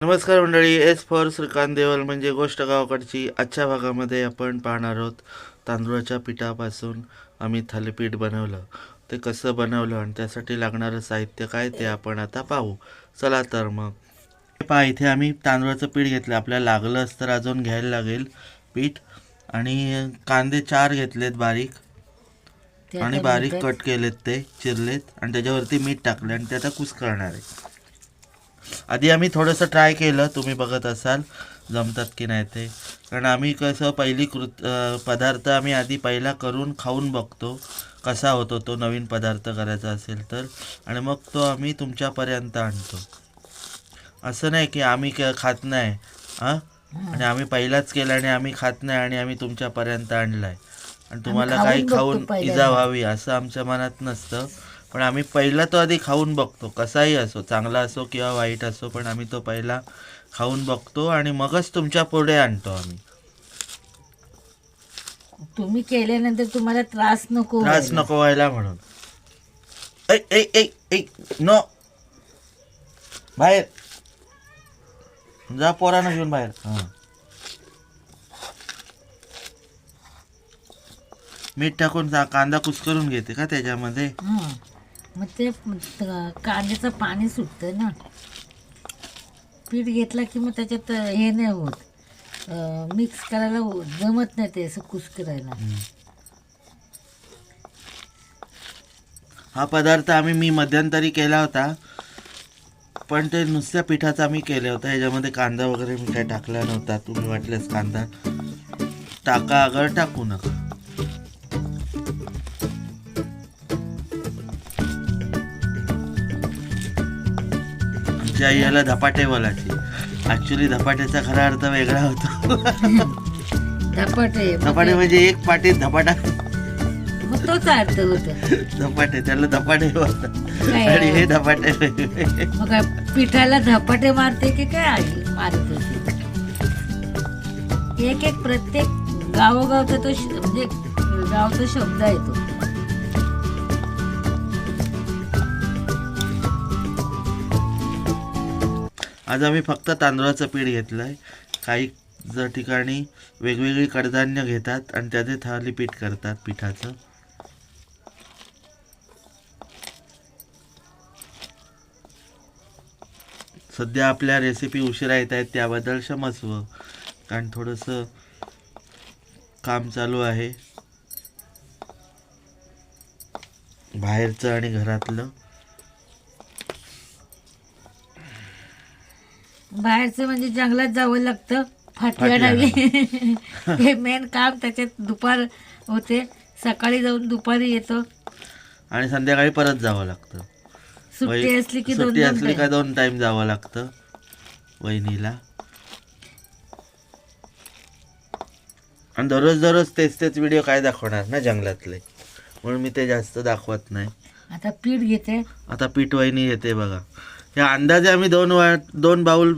नमस्कार मंडळी S for Shrikant Deval म्हणजे गोष्ट गावाकडची. आजच्या भागामध्ये आपण पाहणार आहोत तांदूळाच्या पिठापासून आम्ही थालीपीठ बनवलं. ते कसं बनवलं आणि त्यासाठी लागणारं साहित्य काय ते आपण आता पाहू. चला तर मग. हे पहा इथे आम्ही तांदूळाचं पीठ घेतलं. आपल्याला लागलंच तर अजून घ्यायला लागेल पीठ. आणि कांदे चार घेतलेत बारीक. आणि बारीक कट केलेत ते चिरलेत. आणि त्याच्यावरती मीठ टाकले आणि ते आता कुस करणार आहे. आधी आम्ही थोडंसं ट्राय केलं तुम्ही बघत असाल जमतात की नाही ते. कारण आम्ही कसं पहिली कृत पदार्थ आम्ही आधी पहिला करून खाऊन बघतो कसा होतो तो नवीन पदार्थ करायचा असेल तर. आणि मग तो आम्ही तुमच्यापर्यंत आणतो. असं नाही की आम्ही क- खात नाही हां? आणि आम्ही पहिलाच केला आणि आम्ही खात नाही आणि आम्ही तुमच्यापर्यंत आणलाय. आणि तुम्हाला काही खाऊन. इजा व्हावी असं आमच्या मनात नसतं. पण आम्ही पहिला तो आधी खाऊन बघतो. कसाही असो चांगला असो किंवा वाईट असो पण आम्ही तो पहिला खाऊन बघतो आणि मगच तुमच्यापुढे आणतो आम्ही. तुम्ही केल्यानंतर तुम्हाला त्रास नको त्रास व्हायला. नको व्हायला म्हणून. ऐ ऐ ऐ ऐ नो. बाहेर. जा पोरानं घेऊन बाहेर. हां. मीठ टाकून जा कांदा कुस्करून घेते का त्याच्यामध्ये? हं. मग ते कांद्याचं पाणी सुटतं ना. पीठ घेतला की मग त्याच्यात हे नाही होत. मिक्स करायला जमत नाही ते असं कुस करायला हा पदार्थ आम्ही मी मध्यंतरी केला होता. पण ते नुसत्या पिठाचा आम्ही केलं होतं. ह्याच्यामध्ये कांदा वगैरे मी काय टाकला नव्हता. तुम्ही वाटलेस कांदा. टाका अगर टाकू नका. आमची आई याला धपाटे बोलायची. ऍक्च्युली धपाट्याचा खरा अर्थ वेगळा होतो. धपाटे. धपाटे म्हणजे एक पाटीत धपाटा. मग तोच अर्थ होत. धपाटे त्याला धपाटे बोलतात. काय? आणि हे धपाटे वेगळे. मग काय पिठाला धपाटे मारते की काय आई? मारत होती. एक एक प्रत्येक गावोगावचा तो श- म्हणजे गावचा शब्द आहे तो. आज आम्ही फक्त तांदळाचं पीठ घेतलं आहे काही जर ठिकाणी वेगवेगळी कडधान्य घेतात आणि त्याचे थालीपीठ करतात पिठाचं. सध्या आपल्या रेसिपी उशिरा येत आहेत त्याबद्दल क्षमस्व. कारण थोडंसं काम चालू आहे. बाहेरचं आणि घरातलं. बाहेरचं म्हणजे जंगलात जावं लागतं. फाटल्या डावी हे मेन काम त्याच्यात दुपार होते. सकाळी जाऊन दुपारी येतो. आणि संध्याकाळी परत जावं लागतं. सुट्टी वही- असली की दोन सुट्टी दोन असली का. दोन टाइम जावं लागतं. वहिनीला. आणि दररोज दररोज तेच तेच व्हिडिओ काय दाखवणार ना जंगलातले? म्हणून मी ते जास्त दाखवत नाही. आता पीठ घेते. आता पीठ वहिनी येते बघा. या अंदाजे आम्ही दोन वा दोन बाऊल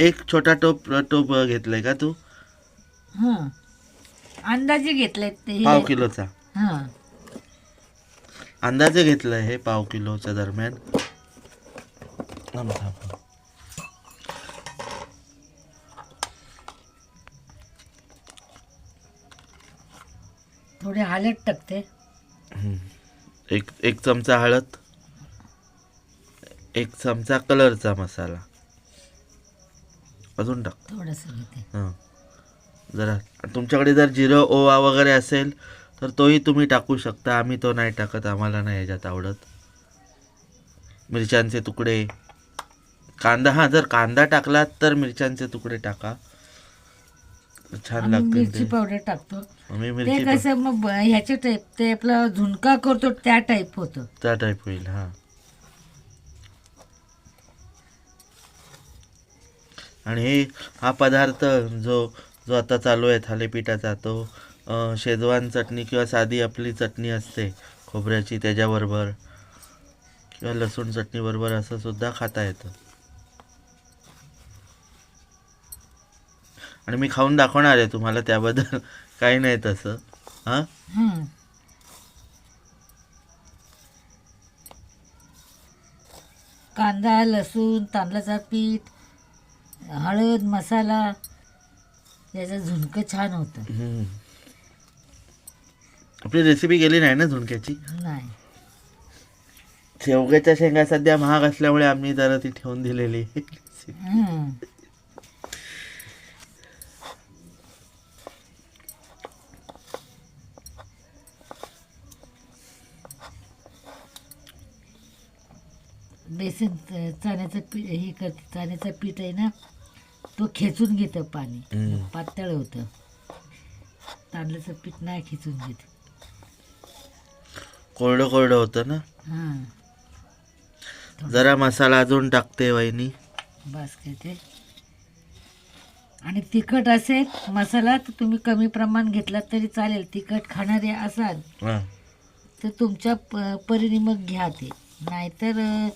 एक छोटा टोप टोप घेतलाय का तू? हा. अंदाजे घेतले ते पाव हे किलोचा. हा. अंदाजे घेतलंय हे पाव किलोच्या दरम्यान. थांब, थांब. थोडे हालत टाकते. एक एक चमचा हळद. एक चमचा कलरचा मसाला. अजून टाक. थोडस घेते. हां. जरा तुमच्याकडे जर जिरं ओवा वगैरे असेल तर तोही तुम्ही टाकू शकता. आम्ही तो नाही टाकत आम्हाला नाही ह्याच्यात आवडत. मिरच्यांचे तुकडे. कांदा हां जर कांदा टाकलात तर मिरच्यांचे तुकडे टाका. छान आम्ही लागतील मिरची ते. पावडर टाकतो. आम्ही ते मिरची कसं मग ब- ह्याचे टाईप ते आपला झुणका करतो त्या टाईप होतं. त्या टाईप होईल हां. आणि हे हा पदार्थ जो जो आता चालू आहे थालीपीठाचा तो शेजवान चटणी किंवा साधी आपली चटणी असते खोबऱ्याची त्याच्याबरोबर किंवा लसूण चटणीबरोबर असं सुद्धा खाता येतं. आणि मी खाऊन दाखवणार आहे तुम्हाला त्याबद्दल. काही नाही तसं. हां? कांदा लसूण तांदळाचा पीठ हळद मसाला याचं झुणकं छान होतं हम्म. आपली रेसिपी गेली नाही ना झुणक्याची नाही शेवग्याच्या शेंगा सध्या महाग असल्यामुळे आम्ही जरा ती ठेवून दिलेली. बेसन चण्याचं पीठ हे करते चण्याचं पीठ आहे ना तो खेचून घेतं पाणी. पातळ होतं. तांदळाचं पीठ नाही खेचून घेत. कोरडं कोरडं होतं ना? हां. जरा मसाला अजून टाकते वहिनी. बस काय ते. आणि तिखट असेल मसाला तर तुम्ही कमी प्रमाण घेतला तरी चालेल. तिखट खाणारे असाल हा. तर तुमच्या प परीने मग घ्या ते. नाहीतर अं,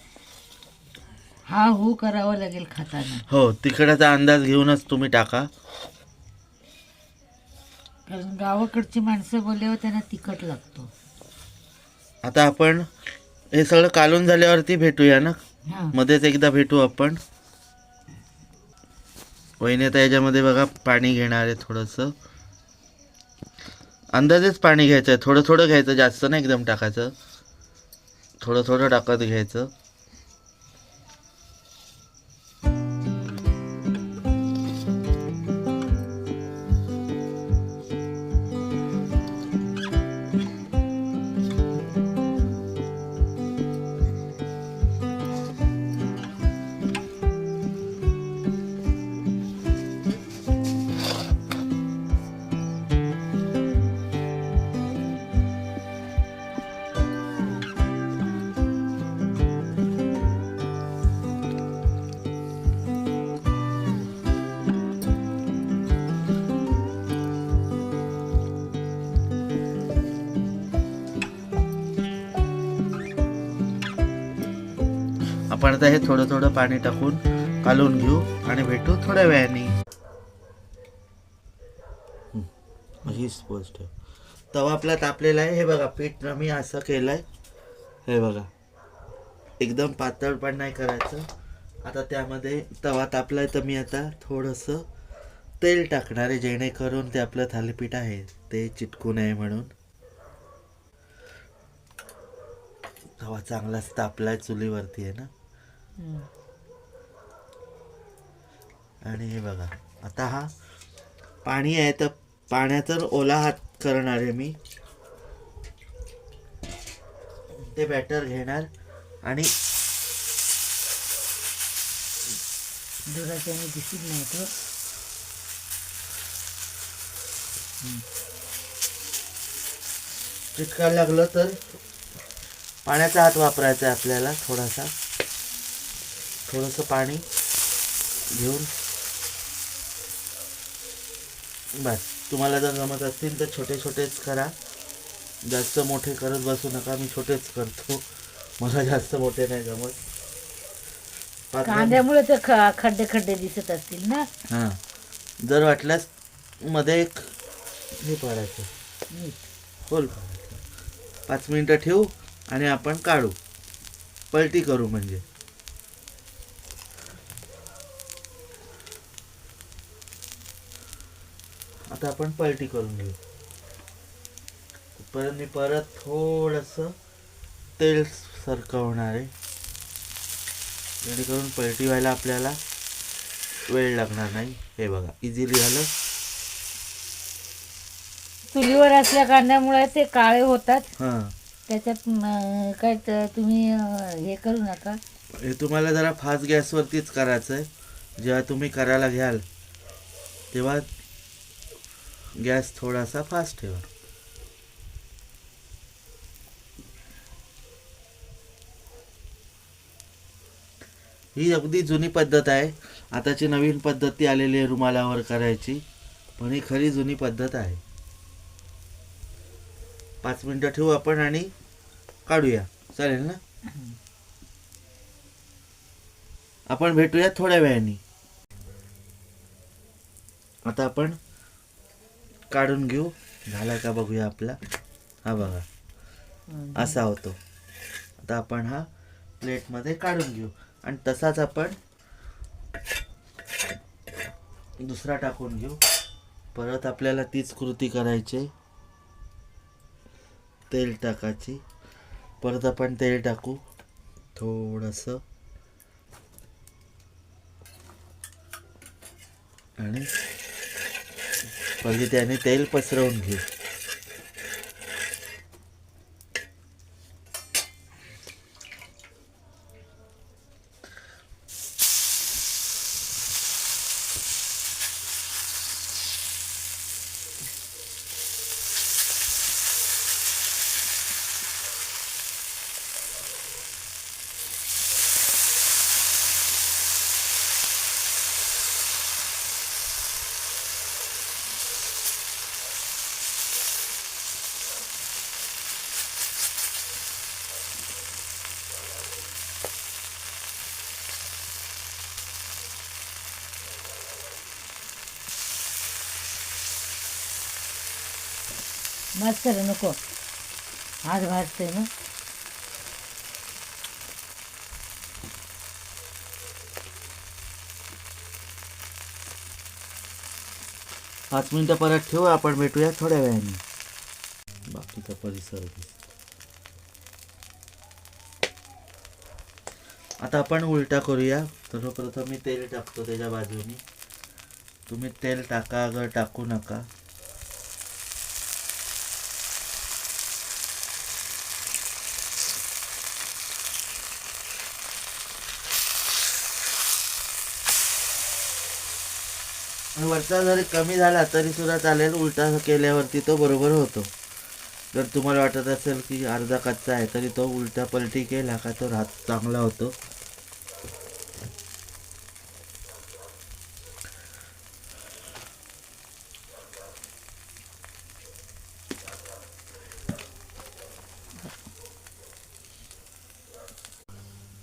हा हो करावा लागेल खाताना. हो तिखटाचा अंदाज घेऊनच तुम्ही टाका. कारण गावाकडची माणसं बोलल्यावर त्यांना तिखट लागतो. आता आपण हे सगळं कालून झाल्यावरती भेटूया ना? हां. मध्येच एकदा भेटू आपण. वहिनी आता याच्यामध्ये बघा पाणी घेणार आहे थोडंसं. अंदाजेच पाणी घ्यायचं आहे थोडं थोडं घ्यायचं जास्त नाही एकदम टाकायचं. थोडं थोडं टाकत घ्यायचं. आपण आता हे थोडं थोडं पाणी टाकून कालून घेऊ आणि भेटू थोड्या वेळाने. हं, ही स्पोज ठेव तवा आपला तापलेला आहे. हे बघा पीठ मी असं केलंय. हे बघा. एकदम पातळ पण नाही करायचं. आता त्यामध्ये तवा तापलाय तर मी आता थोडंसं तेल टाकणार आहे जेणेकरून ते आपलं थालीपीठ आहे. ते चिटकू नये म्हणून. तवा चांगलाच तापलाय चुलीवरती आहे ना. आणि हे बघा आता हा पाणी आहे तर पाण्याचा ओला हात करणार आहे मी. ते बॅटर घेणार आणि दुधाच्याने दिसत नाही तो चिटकायला लागलं तर पाण्याचा हात वापरायचा आहे आपल्याला थोडासा. थोडंसं पाणी घेऊन. बस. तुम्हाला जर जमत असतील तर छोटे छोटेच करा. जास्त मोठे करत बसू नका. मी छोटेच करतो. मला जास्त मोठे नाही जमत. कांद्यामुळे ते ख खड्डे खड्डे दिसत असतील ना? हां. जर वाटल्यास मध्ये एक हे पाडायचं. होल पाडायचं. पाच मिनटं ठेवू आणि आपण काढू. पलटी करू म्हणजे. आता आपण पलटी करून घेऊ. परत मी परत थोडंसं तेल सरकवणार आहे. जेणेकरून पलटी व्हायला आपल्याला वेळ लागणार नाही. हे बघा इझिली झालं. चुलीवर असल्या कांद्यामुळे ते काळे होतात. हां. त्याच्यात म, काय त- तुम्ही अं, हे करू नका. हे तुम्हाला जरा फास्ट गॅसवरतीच करायचं आहे जेव्हा तुम्ही करायला घ्याल तेव्हा गॅस थोडासा फास्ट ठेवा. ही अगदी जुनी पद्धत आहे. आताची नवीन पद्धती आलेली आहे रुमालावर करायची पण ही खरी जुनी पद्धत आहे. पाच मिनटं ठेवू आपण आणि काढूया. चालेल ना? आपण भेटूया थोड्या वेळाने. आता आपण काढून घेऊ. झाला का बघूया आपला. हा बघा. असा होतो. आता आपण हा प्लेटमध्ये काढून घेऊ. आणि तसाच आपण दुसरा टाकून घेऊ. परत आपल्याला तीच कृती करायची तेल टाकायची. परत आपण तेल टाकू. थोडंसं. आणि म्हणजे त्याने तेल पसरवून घे. मस्त नको. हात भाजते ना पाच मिनिटं परत ठेवू आपण भेटूया थोड्या वेळाने. बाकीचा परिसर आता आपण उलटा करूया. सर्वप्रथम मी तेल टाकतो त्याच्या बाजूनी. तुम्ही तेल टाका अगर टाकू नका. वरचा जरी कमी झाला तरी सुद्धा चालेल. उलटा केल्यावरती तो बरोबर होतो. जर तुम्हाला वाटत असेल की अर्धा कच्चा आहे तरी तो उलटा पलटी केला का तो राहत चांगला होतो.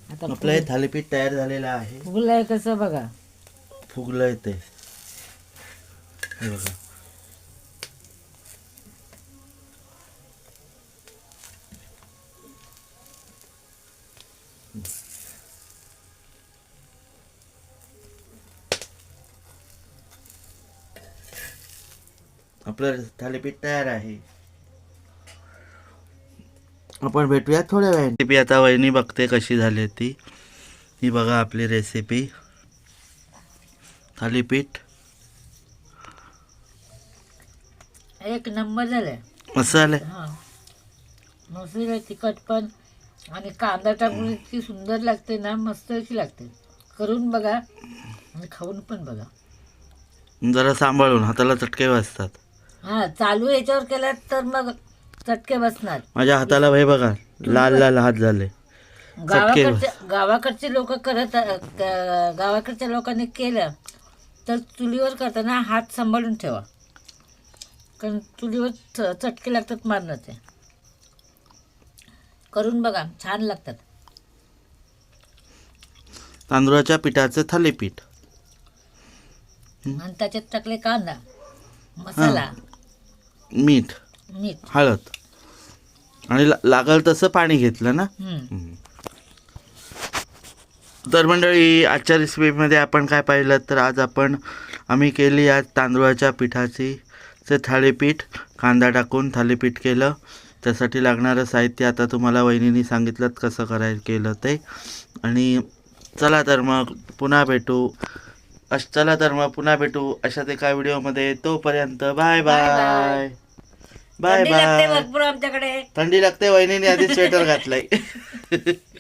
आता आपलं हे थालीपीठ तयार झालेलं आहे. फुगलंय कसं बघा? फुगलंय ते. हे बघा आपलं थालीपीठ तयार आहे. आपण भेटूया थोड्या वेळाने. रेसिपी आता वहिनी बघते कशी झाली ती ही बघा आपली रेसिपी. थालीपीठ एक नंबर झालाय. मसाले हा. मस्त तिखट पण आणि कांदा टाकून इतकी सुंदर लागते ना मस्त अशी लागते. करून बघा आणि खाऊन पण बघा. जरा सांभाळून हाताला चटके वाजतात. हा चालू याच्यावर केला तर मग चटके बसणार. माझ्या हाताला भाई बघा लाल लाल हात झाले. गावाकडचे गावाकडचे लोक करत गा- गावाकडच्या लोकांनी केलं तर चुलीवर करताना हात सांभाळून ठेवा. कारण चुलीवर चटके लागतात मारण्याचे. करून बघा छान लागतात. तांदूळाच्या पिठाचं थालीपीठ. आणि त्याच्यात टाकले कांदा मसाला. मीठ. मीठ. हळद. आणि ला- लागल तसं पाणी घेतलं ना? हम्म. तर मंडळी आजच्या रेसिपीमध्ये आपण काय पाहिलं? तर आज आपण आम्ही केली आज तांदूळाच्या पिठाची ते थालीपीठ कांदा टाकून थालीपीठ केलं. त्यासाठी लागणारं साहित्य आता तुम्हाला वहिनीने सांगितलं कसं करायचं केलं ते. आणि चला तर मग पुन्हा भेटू. अश चला तर मग पुन्हा भेटू. अशाच एका व्हिडिओमध्ये. तोपर्यंत बाय बाय. Bye bye. आमच्याकडे. थंडी लागते वहिनीने आधी स्वेटर घातलंय.